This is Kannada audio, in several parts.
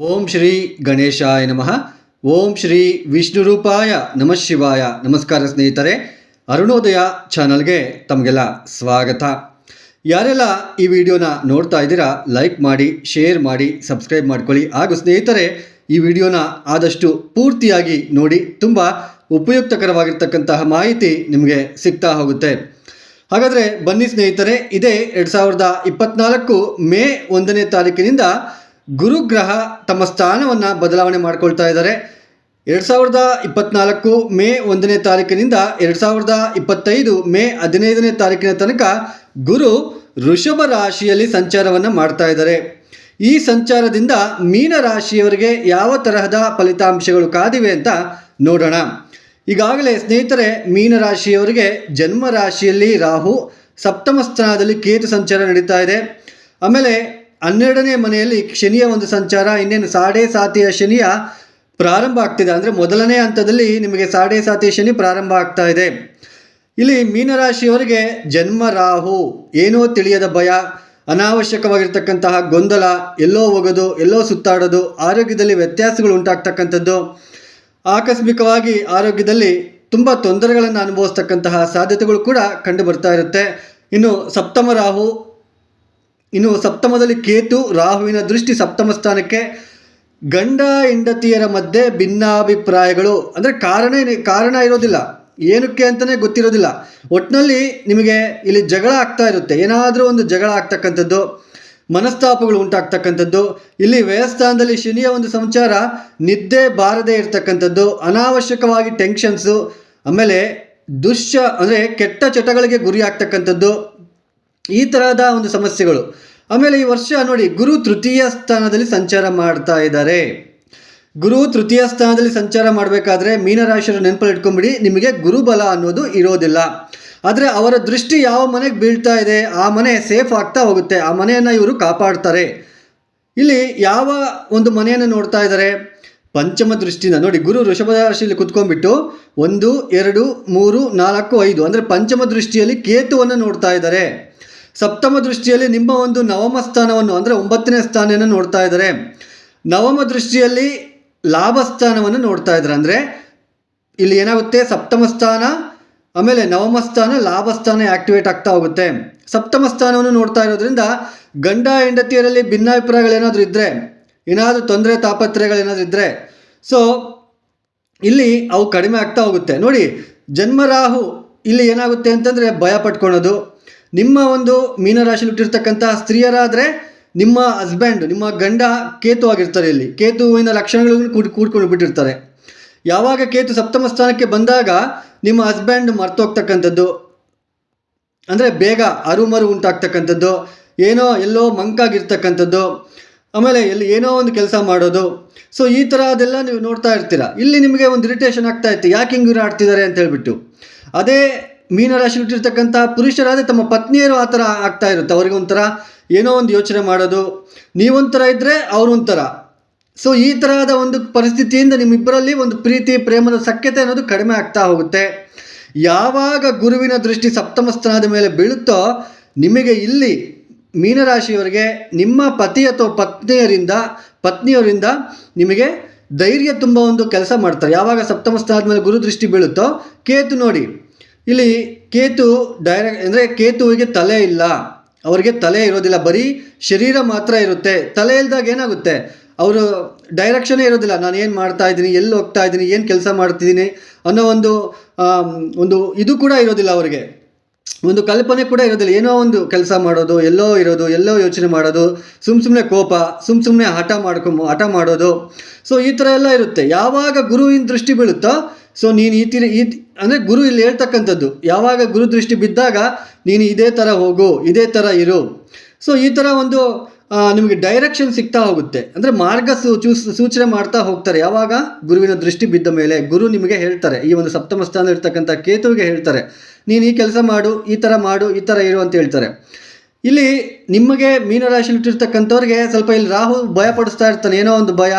ಓಂ ಶ್ರೀ ಗಣೇಶಾಯ ನಮಃ. ಓಂ ಶ್ರೀ ವಿಷ್ಣು ರೂಪಾಯ ನಮಃ ಶಿವಾಯ. ನಮಸ್ಕಾರ ಸ್ನೇಹಿತರೆ, ಅರುಣೋದಯ ಚಾನಲ್ಗೆ ತಮಗೆಲ್ಲ ಸ್ವಾಗತ. ಯಾರೆಲ್ಲ ಈ ವಿಡಿಯೋನ ನೋಡ್ತಾ ಇದ್ದೀರಾ, ಲೈಕ್ ಮಾಡಿ, ಶೇರ್ ಮಾಡಿ, ಸಬ್ಸ್ಕ್ರೈಬ್ ಮಾಡ್ಕೊಳ್ಳಿ. ಹಾಗೂ ಸ್ನೇಹಿತರೆ, ಈ ವಿಡಿಯೋನ ಆದಷ್ಟು ಪೂರ್ತಿಯಾಗಿ ನೋಡಿ, ತುಂಬ ಉಪಯುಕ್ತಕರವಾಗಿರ್ತಕ್ಕಂತಹ ಮಾಹಿತಿ ನಿಮಗೆ ಸಿಗ್ತಾ ಹೋಗುತ್ತೆ. ಹಾಗಾದರೆ ಬನ್ನಿ ಸ್ನೇಹಿತರೆ, ಇದೇ ಎರಡು ಸಾವಿರದ ಇಪ್ಪತ್ನಾಲ್ಕು ಮೇ ಒಂದನೇ ತಾರೀಕಿನಿಂದ ಗುರುಗ್ರಹ ತಮ್ಮ ಸ್ಥಾನವನ್ನು ಬದಲಾವಣೆ ಮಾಡಿಕೊಳ್ತಾ ಇದ್ದಾರೆ. ಎರಡು ಸಾವಿರದ ಇಪ್ಪತ್ನಾಲ್ಕು ಮೇ ಒಂದನೇ ತಾರೀಕಿನಿಂದ ಎರಡು ಸಾವಿರದ ಇಪ್ಪತ್ತೈದು ಮೇ ಹದಿನೈದನೇ ತಾರೀಕಿನ ತನಕ ಗುರು ಋಷಭ ರಾಶಿಯಲ್ಲಿ ಸಂಚಾರವನ್ನು ಮಾಡ್ತಾ ಇದ್ದಾರೆ. ಈ ಸಂಚಾರದಿಂದ ಮೀನ ರಾಶಿಯವರಿಗೆ ಯಾವ ತರಹದ ಫಲಿತಾಂಶಗಳು ಕಾದಿವೆ ಅಂತ ನೋಡೋಣ. ಈಗಾಗಲೇ ಸ್ನೇಹಿತರೆ, ಮೀನ ರಾಶಿಯವರಿಗೆ ಜನ್ಮ ರಾಶಿಯಲ್ಲಿ ರಾಹು ಸಪ್ತಮ ಸ್ಥಾನದಲ್ಲಿ ಕೇತು ಸಂಚಾರ ನಡೀತಾ ಇದೆ. ಆಮೇಲೆ ಹನ್ನೆರಡನೇ ಮನೆಯಲ್ಲಿ ಶನಿಯ ಒಂದು ಸಂಚಾರ, ಇನ್ನೇನು ಸಾಡೆ ಸಾತಿಯ ಶನಿಯ ಪ್ರಾರಂಭ ಆಗ್ತಿದೆ. ಅಂದರೆ ಮೊದಲನೇ ಹಂತದಲ್ಲಿ ನಿಮಗೆ ಸಾಡೆ ಸಾತಿಯ ಶನಿ ಪ್ರಾರಂಭ ಆಗ್ತಾ ಇದೆ. ಇಲ್ಲಿ ಮೀನರಾಶಿಯವರಿಗೆ ಜನ್ಮ ರಾಹು, ಏನೋ ತಿಳಿಯದ ಭಯ, ಅನಾವಶ್ಯಕವಾಗಿರ್ತಕ್ಕಂತಹ ಗೊಂದಲ, ಎಲ್ಲೋ ಹೋಗೋದು ಎಲ್ಲೋ ಸುತ್ತಾಡೋದು, ಆರೋಗ್ಯದಲ್ಲಿ ವ್ಯತ್ಯಾಸಗಳು ಉಂಟಾಗ್ತಕ್ಕಂಥದ್ದು. ಆಕಸ್ಮಿಕವಾಗಿ ಆರೋಗ್ಯದಲ್ಲಿ ತುಂಬ ತೊಂದರೆಗಳನ್ನು ಅನುಭವಿಸ್ತಕ್ಕಂತಹ ಸಾಧ್ಯತೆಗಳು ಕೂಡ ಕಂಡು ಬರ್ತಾ ಇರುತ್ತೆ. ಇನ್ನು ಸಪ್ತಮ ರಾಹು ಇನ್ನು ಸಪ್ತಮದಲ್ಲಿ ಕೇತು ರಾಹುವಿನ ದೃಷ್ಟಿ ಸಪ್ತಮ ಸ್ಥಾನಕ್ಕೆ ಗಂಡ ಹೆಂಡತಿಯರ ಮಧ್ಯೆ ಭಿನ್ನಾಭಿಪ್ರಾಯಗಳು. ಅಂದರೆ ಕಾರಣ ಕಾರಣ ಇರೋದಿಲ್ಲ. ಏನಕ್ಕೆ ಅಂತಲೇ ಗೊತ್ತಿರೋದಿಲ್ಲ. ಒಟ್ಟಿನಲ್ಲಿ ನಿಮಗೆ ಇಲ್ಲಿ ಜಗಳ ಆಗ್ತಾ ಇರುತ್ತೆ. ಏನಾದರೂ ಒಂದು ಜಗಳ ಆಗ್ತಕ್ಕಂಥದ್ದು, ಮನಸ್ತಾಪಗಳು ಉಂಟಾಗ್ತಕ್ಕಂಥದ್ದು, ಇಲ್ಲಿ ವ್ಯಯಸ್ಥಾನದಲ್ಲಿ ಶನಿಯ ಒಂದು ಸಂಚಾರ ನಿದ್ದೆ ಬಾರದೇ ಇರತಕ್ಕಂಥದ್ದು, ಅನಾವಶ್ಯಕವಾಗಿ ಟೆನ್ಷನ್ಸು ಆಮೇಲೆ ದುಶ್ಯ, ಅಂದರೆ ಕೆಟ್ಟ ಚಟಗಳಿಗೆ ಗುರಿ ಆಗ್ತಕ್ಕಂಥದ್ದು ಈ ತರಹದ ಒಂದು ಸಮಸ್ಯೆಗಳು. ಆಮೇಲೆ ಈ ವರ್ಷ ನೋಡಿ, ಗುರು ತೃತೀಯ ಸ್ಥಾನದಲ್ಲಿ ಸಂಚಾರ ಮಾಡ್ತಾ ಇದ್ದಾರೆ. ಗುರು ತೃತೀಯ ಸ್ಥಾನದಲ್ಲಿ ಸಂಚಾರ ಮಾಡಬೇಕಾದ್ರೆ ಮೀನರಾಶಿಯರು ನೆನಪಲ್ಲಿ ಇಟ್ಕೊಂಬಿಡಿ, ನಿಮಗೆ ಗುರುಬಲ ಅನ್ನೋದು ಇರೋದಿಲ್ಲ. ಆದರೆ ಅವರ ದೃಷ್ಟಿ ಯಾವ ಮನೆಗೆ ಬೀಳ್ತಾ ಇದೆ, ಆ ಮನೆ ಸೇಫ್ ಆಗ್ತಾ ಹೋಗುತ್ತೆ, ಆ ಮನೆಯನ್ನು ಇವರು ಕಾಪಾಡ್ತಾರೆ. ಇಲ್ಲಿ ಯಾವ ಒಂದು ಮನೆಯನ್ನು ನೋಡ್ತಾ ಇದ್ದಾರೆ? ಪಂಚಮ ದೃಷ್ಟಿಯಿಂದ ನೋಡಿ, ಗುರು ವೃಷಭ ರಾಶಿಯಲ್ಲಿ ಕುತ್ಕೊಂಡ್ಬಿಟ್ಟು ಒಂದು, ಎರಡು, ಮೂರು, ನಾಲ್ಕು, ಐದು, ಅಂದರೆ ಪಂಚಮ ದೃಷ್ಟಿಯಲ್ಲಿ ಕೇತುವನ್ನು ನೋಡ್ತಾ ಇದ್ದಾರೆ. ಸಪ್ತಮ ದೃಷ್ಟಿಯಲ್ಲಿ ನಿಮ್ಮ ಒಂದು ನವಮ ಸ್ಥಾನವನ್ನು, ಅಂದರೆ ಒಂಬತ್ತನೇ ಸ್ಥಾನವನ್ನು ನೋಡ್ತಾ ಇದ್ದಾರೆ. ನವಮ ದೃಷ್ಟಿಯಲ್ಲಿ ಲಾಭ ಸ್ಥಾನವನ್ನು ನೋಡ್ತಾ ಇದ್ದಾರೆ. ಅಂದರೆ ಇಲ್ಲಿ ಏನಾಗುತ್ತೆ? ಸಪ್ತಮ ಸ್ಥಾನ, ಆಮೇಲೆ ನವಮ ಸ್ಥಾನ, ಲಾಭ ಸ್ಥಾನ ಆಕ್ಟಿವೇಟ್ ಆಗ್ತಾ ಹೋಗುತ್ತೆ. ಸಪ್ತಮ ಸ್ಥಾನವನ್ನು ನೋಡ್ತಾ ಇರೋದ್ರಿಂದ ಗಂಡ ಹೆಂಡತಿಯರಲ್ಲಿ ಭಿನ್ನಾಭಿಪ್ರಾಯಗಳೇನಾದರೂ ಇದ್ದರೆ ಏನಾದರೂ ತೊಂದರೆ ತಾಪತ್ರಯಗಳೇನಾದರೂ ಇದ್ದರೆ ಸೊ ಇಲ್ಲಿ ಅವು ಕಡಿಮೆ ಆಗ್ತಾ ಹೋಗುತ್ತೆ. ನೋಡಿ, ಜನ್ಮರಾಹು ಇಲ್ಲಿ ಏನಾಗುತ್ತೆ ಅಂತಂದರೆ ಭಯ ಪಟ್ಕೊಳೋದು ನಿಮ್ಮ ಒಂದು ಮೀನರಾಶಿಲಿ ಹುಟ್ಟಿರ್ತಕ್ಕಂಥ ಸ್ತ್ರೀಯರಾದರೆ ನಿಮ್ಮ ಹಸ್ಬೆಂಡ್ ನಿಮ್ಮ ಗಂಡ ಕೇತು ಆಗಿರ್ತಾರೆ ಇಲ್ಲಿ. ಕೇತುವಿನ ಲಕ್ಷಣಗಳನ್ನು ಕೂಡ್, ಕೂಡ್ಕೊಂಡು ಬಿಟ್ಟಿರ್ತಾರೆ. ಯಾವಾಗ ಕೇತು ಸಪ್ತಮ ಸ್ಥಾನಕ್ಕೆ ಬಂದಾಗ ನಿಮ್ಮ ಹಸ್ಬೆಂಡ್ ಮರ್ತೋಗ್ತಕ್ಕಂಥದ್ದು, ಅಂದರೆ ಬೇಗ ಅರುಮರು ಉಂಟಾಗ್ತಕ್ಕಂಥದ್ದು, ಏನೋ ಎಲ್ಲೋ ಮಂಕಾಗಿರ್ತಕ್ಕಂಥದ್ದು, ಆಮೇಲೆ ಎಲ್ಲಿ ಏನೋ ಒಂದು ಕೆಲಸ ಮಾಡೋದು. ಸೊ ಈ ಥರ ಅದೆಲ್ಲ ನೀವು ನೋಡ್ತಾ ಇರ್ತೀರ. ಇಲ್ಲಿ ನಿಮಗೆ ಒಂದು ಇರಿಟೇಷನ್ ಆಗ್ತಾ ಇತ್ತು. ಯಾಕೆ ಹಿಂಗೆ ಇವ್ರು ಆಡ್ತಿದ್ದಾರೆ ಅಂತ ಹೇಳ್ಬಿಟ್ಟು. ಅದೇ ಮೀನರಾಶಿ ಹುಟ್ಟಿರ್ತಕ್ಕಂಥ ಪುರುಷರಾದರೆ ತಮ್ಮ ಪತ್ನಿಯರು ಆ ಥರ ಆಗ್ತಾ ಇರುತ್ತೆ. ಅವ್ರಿಗೆ ಒಂಥರ ಏನೋ ಒಂದು ಯೋಚನೆ ಮಾಡೋದು. ನೀವೊಂಥರ ಇದ್ದರೆ ಅವರು ಒಂಥರ ಸೊ ಈ ಥರದ ಒಂದು ಪರಿಸ್ಥಿತಿಯಿಂದ ನಿಮ್ಮಿಬ್ಬರಲ್ಲಿ ಒಂದು ಪ್ರೀತಿ, ಪ್ರೇಮದ ಸಖ್ಯತೆ ಅನ್ನೋದು ಕಡಿಮೆ ಆಗ್ತಾ ಹೋಗುತ್ತೆ. ಯಾವಾಗ ಗುರುವಿನ ದೃಷ್ಟಿ ಸಪ್ತಮ ಸ್ಥಾನದ ಮೇಲೆ ಬೀಳುತ್ತೋ, ನಿಮಗೆ ಇಲ್ಲಿ ಮೀನರಾಶಿಯವರಿಗೆ, ನಿಮ್ಮ ಪತಿ ಅಥವಾ ಪತ್ನಿಯರಿಂದ, ಪತ್ನಿಯವರಿಂದ ನಿಮಗೆ ಧೈರ್ಯ ತುಂಬ ಒಂದು ಕೆಲಸ ಮಾಡ್ತಾರೆ. ಯಾವಾಗ ಸಪ್ತಮ ಸ್ಥಾನದ ಮೇಲೆ ಗುರು ದೃಷ್ಟಿ ಬೀಳುತ್ತೋ, ಕೇತು ನೋಡಿ. ಇಲ್ಲಿ ಕೇತು ಡೈರೆಕ್ಟ್ ಅಂದರೆ ಕೇತುವಿಗೆ ತಲೆ ಇಲ್ಲ. ಅವರಿಗೆ ತಲೆ ಇರೋದಿಲ್ಲ. ಬರೀ ಶರೀರ ಮಾತ್ರ ಇರುತ್ತೆ. ತಲೆ ಇಲ್ದಾಗ ಏನಾಗುತ್ತೆ? ಅವರು ಡೈರೆಕ್ಷನೇ ಇರೋದಿಲ್ಲ. ನಾನು ಏನು ಮಾಡ್ತಾ ಇದ್ದೀನಿ? ಎಲ್ಲಿ ಹೋಗ್ತಾ ಇದ್ದೀನಿ? ಏನು ಕೆಲಸ ಮಾಡ್ತಿದ್ದೀನಿ? ಅನ್ನೋ ಒಂದು ಒಂದು ಇದು ಕೂಡ ಇರೋದಿಲ್ಲ ಅವರಿಗೆ. ಒಂದು ಕಲ್ಪನೆ ಕೂಡ ಇರೋದಿಲ್ಲ. ಏನೋ ಒಂದು ಕೆಲಸ ಮಾಡೋದು, ಎಲ್ಲೋ ಇರೋದು, ಎಲ್ಲೋ ಯೋಚನೆ ಮಾಡೋದು ಸುಮ್ಮ ಸುಮ್ಮನೆ ಕೋಪ ಸುಮ್ಮ ಸುಮ್ಮನೆ ಹಠ ಮಾಡ್ಕೊಂಬ ಹಠ ಮಾಡೋದು. ಸೊ ಈ ಥರ ಎಲ್ಲ ಇರುತ್ತೆ. ಯಾವಾಗ ಗುರುವಿನ ದೃಷ್ಟಿ ಬೀಳುತ್ತೋ ಸೊ ನೀನು ಈ ತಿರಿ ಈ ಅಂದರೆ ಗುರು ಇಲ್ಲಿ ಹೇಳ್ತಕ್ಕಂಥದ್ದು. ಯಾವಾಗ ಗುರು ದೃಷ್ಟಿ ಬಿದ್ದಾಗ ನೀನು ಇದೇ ಥರ ಹೋಗು, ಇದೇ ಥರ ಇರು. ಸೊ ಈ ಥರ ಒಂದು ನಿಮಗೆ ಡೈರೆಕ್ಷನ್ ಸಿಗ್ತಾ ಹೋಗುತ್ತೆ. ಅಂದರೆ ಮಾರ್ಗ ಸೂಚು ಸೂಚನೆ ಮಾಡ್ತಾ ಹೋಗ್ತಾರೆ. ಯಾವಾಗ? ಗುರುವಿನ ದೃಷ್ಟಿ ಬಿದ್ದ ಮೇಲೆ ಗುರು ನಿಮಗೆ ಹೇಳ್ತಾರೆ. ಈ ಒಂದು ಸಪ್ತಮ ಸ್ಥಾನ ಇರ್ತಕ್ಕಂಥ ಕೇತುವಿಗೆ ಹೇಳ್ತಾರೆ. ನೀನು ಈ ಕೆಲಸ ಮಾಡು, ಈ ಥರ ಮಾಡು, ಈ ಥರ ಇರು ಅಂತ ಹೇಳ್ತಾರೆ. ಇಲ್ಲಿ ನಿಮಗೆ ಮೀನರಾಶಿ ಇಟ್ಟಿರ್ತಕ್ಕಂಥವ್ರಿಗೆ ಸ್ವಲ್ಪ ಇಲ್ಲಿ ರಾಹು ಭಯ ಪಡಿಸ್ತಾ ಇರ್ತಾನೆ. ಏನೋ ಒಂದು ಭಯ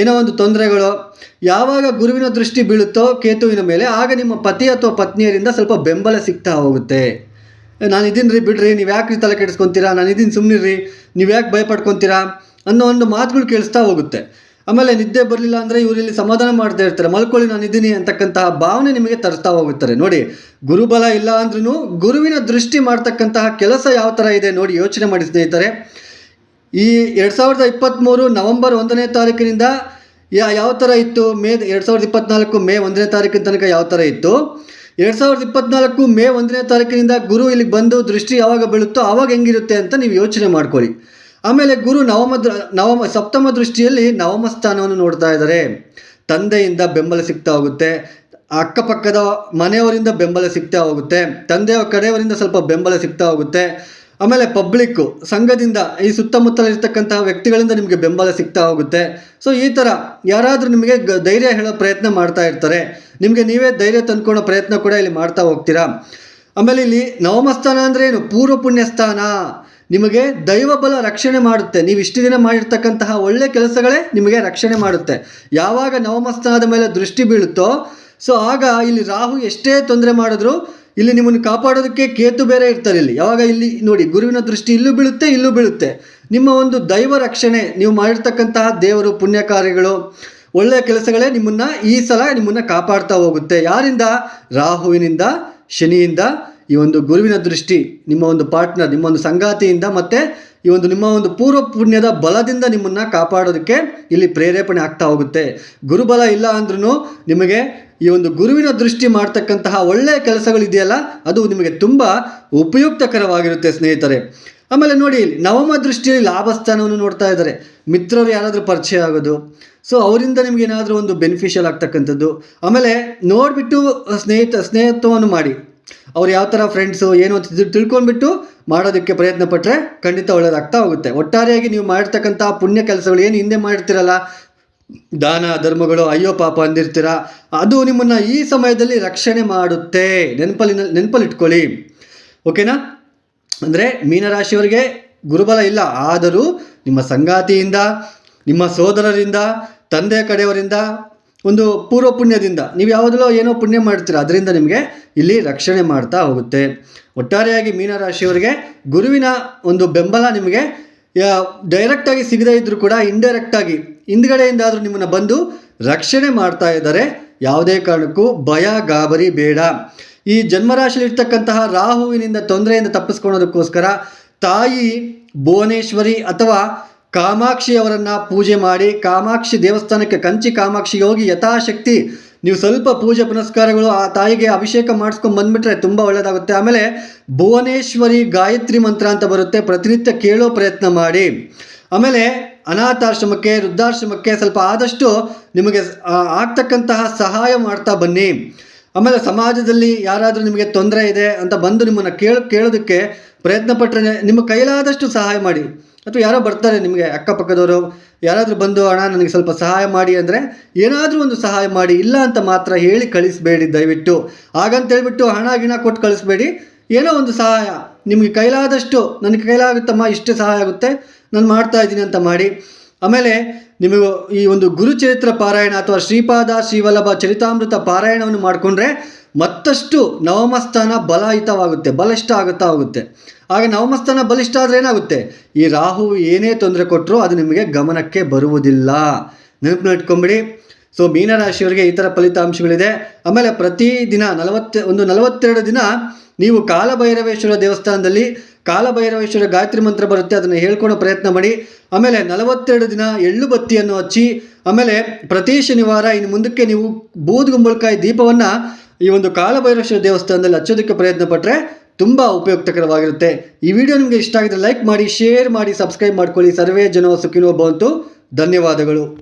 ಏನೋ ಒಂದು ತೊಂದರೆಗಳು. ಯಾವಾಗ ಗುರುವಿನ ದೃಷ್ಟಿ ಬೀಳುತ್ತೋ ಕೇತುವಿನ ಮೇಲೆ, ಆಗ ನಿಮ್ಮ ಪತಿ ಅಥವಾ ಪತ್ನಿಯರಿಂದ ಸ್ವಲ್ಪ ಬೆಂಬಲ ಸಿಗ್ತಾ ಹೋಗುತ್ತೆ. ನಾನು ಇದೀನಿ ರೀ ಬಿಡ್ರಿ, ನೀವು ಯಾಕೆ ತಲೆ ಕೆಡಿಸ್ಕೊಂತೀರಾ? ನಾನು ಇದೀನಿ ಸುಮ್ಮನಿರಿ ನೀವು ಯಾಕೆ ಭಯ ಪಡ್ಕೊತೀರಾ ಅನ್ನೋ ಒಂದು ಮಾತುಗಳು ಕೇಳಿಸ್ತಾ ಹೋಗುತ್ತೆ. ಆಮೇಲೆ ನಿದ್ದೆ ಬರಲಿಲ್ಲ ಅಂದರೆ ಇವರು ಇಲ್ಲಿ ಸಮಾಧಾನ ಮಾಡ್ತಾ ಇರ್ತಾರೆ. ಮಲ್ಕೊಳ್ಳಿ, ನಾನು ಇದ್ದೀನಿ ಅಂತಕ್ಕಂತಹ ಭಾವನೆ ನಿಮಗೆ ತರಿಸ್ತಾ ಹೋಗುತ್ತಾರೆ. ನೋಡಿ, ಗುರುಬಲ ಇಲ್ಲ ಅಂದ್ರೂ ಗುರುವಿನ ದೃಷ್ಟಿ ಮಾಡ್ತಕ್ಕಂತಹ ಕೆಲಸ ಯಾವ ಥರ ಇದೆ ನೋಡಿ ಯೋಚನೆ ಮಾಡಿ ಸ್ನೇಹಿತರೆ. ಈ ಎರಡು ಸಾವಿರದ ಇಪ್ಪತ್ತ್ಮೂರು ನವಂಬರ್ ಒಂದನೇ ತಾರೀಕಿನಿಂದ ಯಾ ಯಾವ ಥರ ಇತ್ತು? ಮೇ ಎರಡು ಸಾವಿರದ ಇಪ್ಪತ್ನಾಲ್ಕು ಮೇ ಒಂದನೇ ತಾರೀಕಿನ ತನಕ ಯಾವ ಥರ ಇತ್ತು? ಎರಡು ಸಾವಿರದ ಇಪ್ಪತ್ನಾಲ್ಕು ಮೇ ಒಂದನೇ ತಾರೀಕಿನಿಂದ ಗುರು ಇಲ್ಲಿಗೆ ಬಂದು ದೃಷ್ಟಿ ಯಾವಾಗ ಬೀಳುತ್ತೋ ಆವಾಗ ಹೆಂಗಿರುತ್ತೆ ಅಂತ ನೀವು ಯೋಚನೆ ಮಾಡ್ಕೊಳ್ಳಿ. ಆಮೇಲೆ ಗುರು ನವಮ ನವಮ ಸಪ್ತಮ ದೃಷ್ಟಿಯಲ್ಲಿ ನವಮ ಸ್ಥಾನವನ್ನು ನೋಡ್ತಾ ಇದ್ದಾರೆ. ತಂದೆಯಿಂದ ಬೆಂಬಲ ಸಿಗ್ತಾ ಹೋಗುತ್ತೆ. ಅಕ್ಕಪಕ್ಕದ ಮನೆಯವರಿಂದ ಬೆಂಬಲ ಸಿಗ್ತಾ ಹೋಗುತ್ತೆ. ತಂದೆಯ ಕಡೆಯವರಿಂದ ಸ್ವಲ್ಪ ಬೆಂಬಲ ಸಿಗ್ತಾ ಹೋಗುತ್ತೆ. ಆಮೇಲೆ ಪಬ್ಲಿಕ್ಕು, ಸಂಘದಿಂದ ಈ ಸುತ್ತಮುತ್ತಲಿರ್ತಕ್ಕಂತಹ ವ್ಯಕ್ತಿಗಳಿಂದ ನಿಮಗೆ ಬೆಂಬಲ ಸಿಗ್ತಾ ಹೋಗುತ್ತೆ. ಸೊ ಈ ಥರ ಯಾರಾದರೂ ನಿಮಗೆ ಧೈರ್ಯ ಹೇಳೋ ಪ್ರಯತ್ನ ಮಾಡ್ತಾ ಇರ್ತಾರೆ. ನಿಮಗೆ ನೀವೇ ಧೈರ್ಯ ತಂದ್ಕೊಳ್ಳೋ ಪ್ರಯತ್ನ ಕೂಡ ಇಲ್ಲಿ ಮಾಡ್ತಾ ಹೋಗ್ತೀರಾ? ಆಮೇಲೆ ಇಲ್ಲಿ ನವಮಸ್ಥಾನ ಅಂದರೆ ಏನು? ಪೂರ್ವ ಪುಣ್ಯಸ್ಥಾನ. ನಿಮಗೆ ದೈವ ಬಲ ರಕ್ಷಣೆ ಮಾಡುತ್ತೆ. ನೀವು ಇಷ್ಟು ದಿನ ಮಾಡಿರ್ತಕ್ಕಂತಹ ಒಳ್ಳೆ ಕೆಲಸಗಳೇ ನಿಮಗೆ ರಕ್ಷಣೆ ಮಾಡುತ್ತೆ. ಯಾವಾಗ ನವಮಸ್ಥಾನದ ಮೇಲೆ ದೃಷ್ಟಿ ಬೀಳುತ್ತೋ, ಸೊ ಆಗ ಇಲ್ಲಿ ರಾಹು ಎಷ್ಟೇ ತೊಂದರೆ ಮಾಡಿದ್ರು ಇಲ್ಲಿ ನಿಮ್ಮನ್ನು ಕಾಪಾಡೋದಕ್ಕೆ ಕೇತು ಬೇರೆ ಇರ್ತಾರೆ ಇಲ್ಲಿ. ಯಾವಾಗ ಇಲ್ಲಿ ನೋಡಿ, ಗುರುವಿನ ದೃಷ್ಟಿ ಇಲ್ಲೂ ಬೀಳುತ್ತೆ ಇಲ್ಲೂ ಬೀಳುತ್ತೆ. ನಿಮ್ಮ ಒಂದು ದೈವ ರಕ್ಷಣೆ, ನೀವು ಮಾಡಿರ್ತಕ್ಕಂತಹ ದೇವರು ಪುಣ್ಯ ಕಾರ್ಯಗಳು ಒಳ್ಳೆಯ ಕೆಲಸಗಳೇ ನಿಮ್ಮನ್ನು ಈ ಸಲ ನಿಮ್ಮನ್ನು ಕಾಪಾಡ್ತಾ ಹೋಗುತ್ತೆ. ಯಾರಿಂದ? ರಾಹುವಿನಿಂದ, ಶನಿಯಿಂದ, ಈ ಒಂದು ಗುರುವಿನ ದೃಷ್ಟಿ, ನಿಮ್ಮ ಒಂದು ಪಾರ್ಟ್ನರ್, ನಿಮ್ಮ ಒಂದು ಸಂಗಾತಿಯಿಂದ ಮತ್ತು ಈ ಒಂದು ನಿಮ್ಮ ಒಂದು ಪೂರ್ವ ಪುಣ್ಯದ ಬಲದಿಂದ ನಿಮ್ಮನ್ನು ಕಾಪಾಡೋದಕ್ಕೆ ಇಲ್ಲಿ ಪ್ರೇರೇಪಣೆ ಆಗ್ತಾ ಹೋಗುತ್ತೆ. ಗುರುಬಲ ಇಲ್ಲ ಅಂದ್ರೂ ನಿಮಗೆ ಈ ಒಂದು ಗುರುವಿನ ದೃಷ್ಟಿ ಮಾಡ್ತಕ್ಕಂತಹ ಒಳ್ಳೆಯ ಕೆಲಸಗಳಿದೆಯಲ್ಲ, ಅದು ನಿಮಗೆ ತುಂಬ ಉಪಯುಕ್ತಕರವಾಗಿರುತ್ತೆ ಸ್ನೇಹಿತರೆ. ಆಮೇಲೆ ನೋಡಿ, ನವಮ ದೃಷ್ಟಿಯಲ್ಲಿ ಲಾಭ ಸ್ಥಾನವನ್ನು ನೋಡ್ತಾ ಇದ್ದಾರೆ. ಮಿತ್ರರು ಯಾರಾದರೂ ಪರಿಚಯ ಆಗೋದು, ಸೊ ಅವರಿಂದ ನಿಮ್ಗೆ ಏನಾದರೂ ಒಂದು ಬೆನಿಫಿಷಿಯಲ್ ಆಗ್ತಕ್ಕಂಥದ್ದು. ಆಮೇಲೆ ನೋಡಿಬಿಟ್ಟು ಸ್ನೇಹಿತ, ಸ್ನೇಹಿತ್ವವನ್ನು ಮಾಡಿ. ಅವ್ರು ಯಾವ ಥರ ಫ್ರೆಂಡ್ಸು ಏನು ಅಂತ ತಿಳ್- ತಿಳ್ಕೊಂಡ್ಬಿಟ್ಟು ಮಾಡೋದಕ್ಕೆ ಪ್ರಯತ್ನ ಪಟ್ಟರೆ ಖಂಡಿತ ಒಳ್ಳೇದಾಗ್ತಾ ಹೋಗುತ್ತೆ. ಒಟ್ಟಾರೆಯಾಗಿ ನೀವು ಮಾಡಿರ್ತಕ್ಕಂಥ ಪುಣ್ಯ ಕೆಲಸಗಳು ಏನು ಹಿಂದೆ ಮಾಡಿರ್ತೀರಲ್ಲ ದಾನ ಧರ್ಮಗಳು, ಅಯ್ಯೋ ಪಾಪ ಅಂದಿರ್ತೀರ? ಅದು ನಿಮ್ಮನ್ನು ಈ ಸಮಯದಲ್ಲಿ ರಕ್ಷಣೆ ಮಾಡುತ್ತೆ. ನೆನಪಲ್ಲಿ, ನೆನಪಲ್ಲಿಟ್ಕೊಳ್ಳಿ. ಓಕೆನಾ? ಅಂದರೆ ಮೀನರಾಶಿಯವರಿಗೆ ಗುರುಬಲ ಇಲ್ಲ. ಆದರೂ ನಿಮ್ಮ ಸಂಗಾತಿಯಿಂದ, ನಿಮ್ಮ ಸೋದರರಿಂದ ತಂದೆ ಕಡೆಯವರಿಂದ, ಒಂದು ಪೂರ್ವ ಪುಣ್ಯದಿಂದ ನೀವು ಯಾವುದಲ್ಲೋ ಏನೋ ಪುಣ್ಯ ಮಾಡ್ತೀರ, ಅದರಿಂದ ನಿಮಗೆ ಇಲ್ಲಿ ರಕ್ಷಣೆ ಮಾಡ್ತಾ ಹೋಗುತ್ತೆ. ಒಟ್ಟಾರೆಯಾಗಿ ಮೀನರಾಶಿಯವರಿಗೆ ಗುರುವಿನ ಒಂದು ಬೆಂಬಲ ನಿಮಗೆ ಡೈರೆಕ್ಟಾಗಿ ಸಿಗದೇ ಇದ್ದರೂ ಕೂಡ ಇಂಡೈರೆಕ್ಟಾಗಿ ಹಿಂದ್ಗಡೆಯಿಂದಾದರೂ ನಿಮ್ಮನ್ನು ಬಂದು ರಕ್ಷಣೆ ಮಾಡ್ತಾ ಇದ್ದಾರೆ. ಯಾವುದೇ ಕಾರಣಕ್ಕೂ ಭಯ, ಗಾಬರಿ, ಬೇಡ. ಈ ಜನ್ಮರಾಶಿಯಲ್ಲಿರ್ತಕ್ಕಂತಹ ರಾಹುವಿನಿಂದ ತೊಂದರೆಯಿಂದ ತಪ್ಪಿಸ್ಕೊಳ್ಳೋದಕ್ಕೋಸ್ಕರ ತಾಯಿ ಭುವನೇಶ್ವರಿ ಅಥವಾ ಕಾಮಾಕ್ಷಿ ಅವರನ್ನು ಪೂಜೆ ಮಾಡಿ, ಕಾಮಾಕ್ಷಿ ದೇವಸ್ಥಾನಕ್ಕೆ ಕಂಚಿ ಕಾಮಾಕ್ಷಿ ಹೋಗಿ ಯಥಾಶಕ್ತಿ, ನೀವು ಸ್ವಲ್ಪ ಪೂಜೆ ಪುನಸ್ಕಾರಗಳು ಆ ತಾಯಿಗೆ ಅಭಿಷೇಕ ಮಾಡಿಸ್ಕೊಂಡು ಬಂದ್ಬಿಟ್ರೆ ತುಂಬ ಒಳ್ಳೆಯದಾಗುತ್ತೆ ಆಮೇಲೆ ಭುವನೇಶ್ವರಿ ಗಾಯತ್ರಿ ಮಂತ್ರ ಅಂತ ಬರುತ್ತೆ. ಪ್ರತಿನಿತ್ಯ ಕೇಳೋ ಪ್ರಯತ್ನ ಮಾಡಿ. ಆಮೇಲೆ ಅನಾಥಾಶ್ರಮಕ್ಕೆ, ವೃದ್ಧಾಶ್ರಮಕ್ಕೆ ಸ್ವಲ್ಪ ಆದಷ್ಟು ನಿಮಗೆ ಆಗ್ತಕ್ಕಂತಹ ಸಹಾಯ ಮಾಡ್ತಾ ಬನ್ನಿ. ಆಮೇಲೆ ಸಮಾಜದಲ್ಲಿ ಯಾರಾದರೂ ನಿಮಗೆ ತೊಂದರೆ ಇದೆ ಅಂತ ಬಂದು ನಿಮ್ಮನ್ನು ಕೇಳ, ಕೇಳೋದಕ್ಕೆ ಪ್ರಯತ್ನ ಪಟ್ಟರೆ ನಿಮ್ಮ ಕೈಲಾದಷ್ಟು ಸಹಾಯ ಮಾಡಿ. ಅಥವಾ ಯಾರೋ ಬರ್ತಾರೆ ನಿಮಗೆ ಅಕ್ಕಪಕ್ಕದವರು, ಯಾರಾದರೂ ಬಂದು ಹಣ ನನಗೆ ಸ್ವಲ್ಪ ಸಹಾಯ ಮಾಡಿ ಅಂದರೆ ಏನಾದರೂ ಒಂದು ಸಹಾಯ ಮಾಡಿ, ಇಲ್ಲ ಅಂತ ಮಾತ್ರ ಹೇಳಿ ಕಳಿಸಬೇಡಿ ದಯವಿಟ್ಟು. ಹಾಗಂತ ಹೇಳ್ಬಿಟ್ಟು ಹಣ, ಗಿಣ ಕೊಟ್ಟು ಕಳಿಸ್ಬೇಡಿ. ಏನೋ ಒಂದು ಸಹಾಯ. ನಿಮಗೆ ಕೈಲಾದಷ್ಟು, ನನಗೆ ಕೈಲಾಗುತ್ತಮ್ಮ, ಇಷ್ಟು ಸಹಾಯ ಆಗುತ್ತೆ. ನಾನು ಮಾಡ್ತಾ ಇದ್ದೀನಿ ಅಂತ ಮಾಡಿ. ಆಮೇಲೆ ನಿಮಗೆ ಈ ಒಂದು ಗುರುಚರಿತ್ರ ಪಾರಾಯಣ ಅಥವಾ ಶ್ರೀಪಾದ ಶ್ರೀವಲ್ಲಭ ಚರಿತಾಮೃತ ಪಾರಾಯಣವನ್ನು ಮಾಡಿಕೊಂಡ್ರೆ ಮತ್ತಷ್ಟು ನವಮಸ್ಥಾನ ಬಲಹಿತವಾಗುತ್ತೆ, ಬಲಿಷ್ಠ ಆಗುತ್ತಾ ಹೋಗುತ್ತೆ. ಆಗ ನವಮಸ್ಥಾನ ಬಲಿಷ್ಠ ಆದರೆ ಏನಾಗುತ್ತೆ? ಈ ರಾಹು ಏನೇ ತೊಂದರೆ ಕೊಟ್ಟರೂ ಅದು ನಿಮಗೆ ಗಮನಕ್ಕೆ ಬರುವುದಿಲ್ಲ. ನೆನಪನ್ನ ಇಟ್ಕೊಂಬಿಡಿ. ಸೊ, ಮೀನರಾಶಿಯವರಿಗೆ ಈ ಥರ ಫಲಿತಾಂಶಗಳಿದೆ. ಆಮೇಲೆ ಪ್ರತಿ ದಿನ ನಲವತ್ತೆ, ಒಂದು ನಲವತ್ತೆರಡು ದಿನ ನೀವು ಕಾಲಭೈರವೇಶ್ವರ ದೇವಸ್ಥಾನದಲ್ಲಿ ಕಾಲಭೈರವೇಶ್ವರ ಗಾಯತ್ರಿ ಮಂತ್ರ ಬರುತ್ತೆ, ಅದನ್ನು ಹೇಳ್ಕೊಳೋ ಪ್ರಯತ್ನ ಮಾಡಿ. ಆಮೇಲೆ ನಲವತ್ತೆರಡು ದಿನ ಎಳ್ಳು ಬತ್ತಿಯನ್ನು ಹಚ್ಚಿ, ಆಮೇಲೆ ಪ್ರತಿ ಶನಿವಾರ ಇನ್ನು ಮುಂದಕ್ಕೆ ನೀವು ಬೂದುಗುಂಬಳಕಾಯಿ ದೀಪವನ್ನು ಈ ಒಂದು ಕಾಲಭೈರವೇಶ್ವರ ದೇವಸ್ಥಾನದಲ್ಲಿ ಹಚ್ಚೋದಕ್ಕೆ ಪ್ರಯತ್ನ ಪಟ್ಟರೆ ತುಂಬ ಉಪಯುಕ್ತಕರವಾಗಿರುತ್ತೆ ಈ ವಿಡಿಯೋ ನಿಮಗೆ ಇಷ್ಟ ಆಗಿದ್ರೆ ಲೈಕ್ ಮಾಡಿ, ಶೇರ್ ಮಾಡಿ, ಸಬ್ಸ್ಕ್ರೈಬ್ ಮಾಡ್ಕೊಳ್ಳಿ. ಸರ್ವೇ ಜನ ಸುಖಿನೋ ಬಂತು ಧನ್ಯವಾದಗಳು.